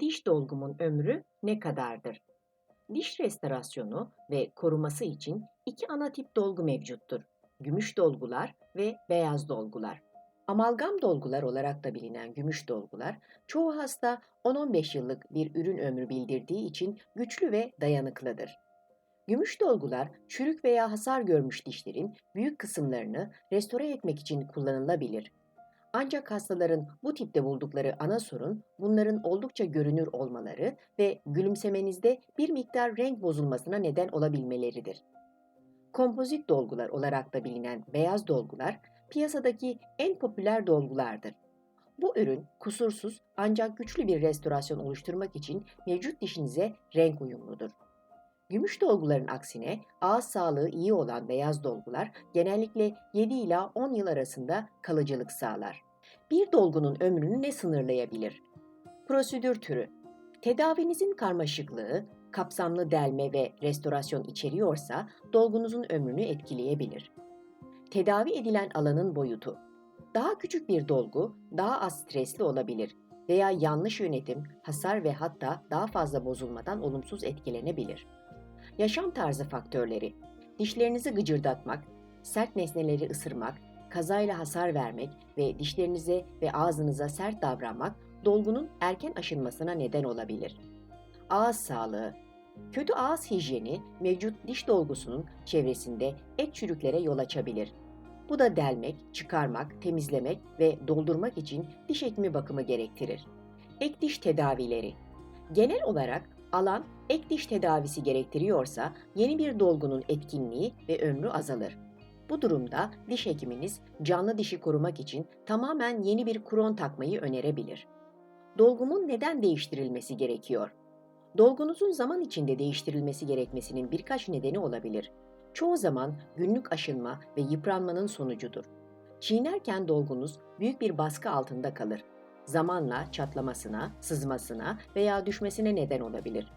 Diş dolgumun ömrü ne kadardır? Diş restorasyonu ve koruması için iki ana tip dolgu mevcuttur. Gümüş dolgular ve beyaz dolgular. Amalgam dolgular olarak da bilinen gümüş dolgular, çoğu hasta 10-15 yıllık bir ürün ömrü bildirdiği için güçlü ve dayanıklıdır. Gümüş dolgular, çürük veya hasar görmüş dişlerin büyük kısımlarını restore etmek için kullanılabilir. Ancak hastaların bu tipte buldukları ana sorun bunların oldukça görünür olmaları ve gülümsemenizde bir miktar renk bozulmasına neden olabilmeleridir. Kompozit dolgular olarak da bilinen beyaz dolgular piyasadaki en popüler dolgulardır. Bu ürün kusursuz ancak güçlü bir restorasyon oluşturmak için mevcut dişinize renk uyumludur. Gümüş dolguların aksine ağız sağlığı iyi olan beyaz dolgular genellikle 7 ila 10 yıl arasında kalıcılık sağlar. Bir dolgunun ömrünü ne sınırlayabilir? Prosedür türü. Tedavinizin karmaşıklığı, kapsamlı delme ve restorasyon içeriyorsa dolgunuzun ömrünü etkileyebilir. Tedavi edilen alanın boyutu. Daha küçük bir dolgu daha az stresli olabilir veya yanlış yönetim, hasar ve hatta daha fazla bozulmadan olumsuz etkilenebilir. Yaşam tarzı faktörleri. Dişlerinizi gıcırdatmak, sert nesneleri ısırmak, kazayla hasar vermek ve dişlerinize ve ağzınıza sert davranmak dolgunun erken aşınmasına neden olabilir. Ağız sağlığı. Kötü ağız hijyeni mevcut diş dolgusunun çevresinde et çürüklere yol açabilir. Bu da delmek, çıkarmak, temizlemek ve doldurmak için diş hekimi bakımı gerektirir. Ek diş tedavileri. Genel olarak alan ek diş tedavisi gerektiriyorsa yeni bir dolgunun etkinliği ve ömrü azalır. Bu durumda diş hekiminiz canlı dişi korumak için tamamen yeni bir kron takmayı önerebilir. Dolgumun neden değiştirilmesi gerekiyor? Dolgunuzun zaman içinde değiştirilmesi gerekmesinin birkaç nedeni olabilir. Çoğu zaman günlük aşınma ve yıpranmanın sonucudur. Çiğnerken dolgunuz büyük bir baskı altında kalır. Zamanla çatlamasına, sızmasına veya düşmesine neden olabilir.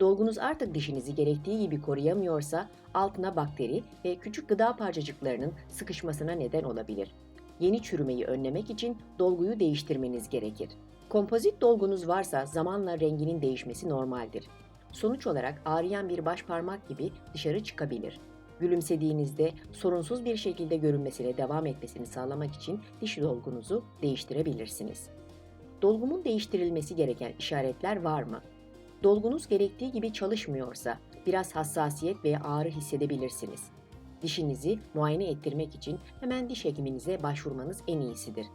Dolgunuz artık dişinizi gerektiği gibi koruyamıyorsa altına bakteri ve küçük gıda parçacıklarının sıkışmasına neden olabilir. Yeni çürümeyi önlemek için dolguyu değiştirmeniz gerekir. Kompozit dolgunuz varsa zamanla renginin değişmesi normaldir. Sonuç olarak ağrıyan bir baş parmak gibi dışarı çıkabilir. Gülümsediğinizde sorunsuz bir şekilde görünmesine devam etmesini sağlamak için diş dolgunuzu değiştirebilirsiniz. Dolgumun değiştirilmesi gereken işaretler var mı? Dolgunuz gerektiği gibi çalışmıyorsa biraz hassasiyet veya ağrı hissedebilirsiniz. Dişinizi muayene ettirmek için hemen diş hekiminize başvurmanız en iyisidir.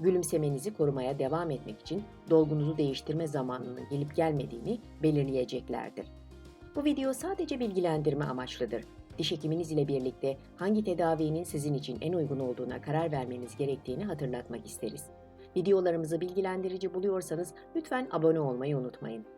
Gülümsemenizi korumaya devam etmek için dolgunuzu değiştirme zamanının gelip gelmediğini belirleyeceklerdir. Bu video sadece bilgilendirme amaçlıdır. Diş hekiminiz ile birlikte hangi tedavinin sizin için en uygun olduğuna karar vermeniz gerektiğini hatırlatmak isteriz. Videolarımızı bilgilendirici buluyorsanız lütfen abone olmayı unutmayın.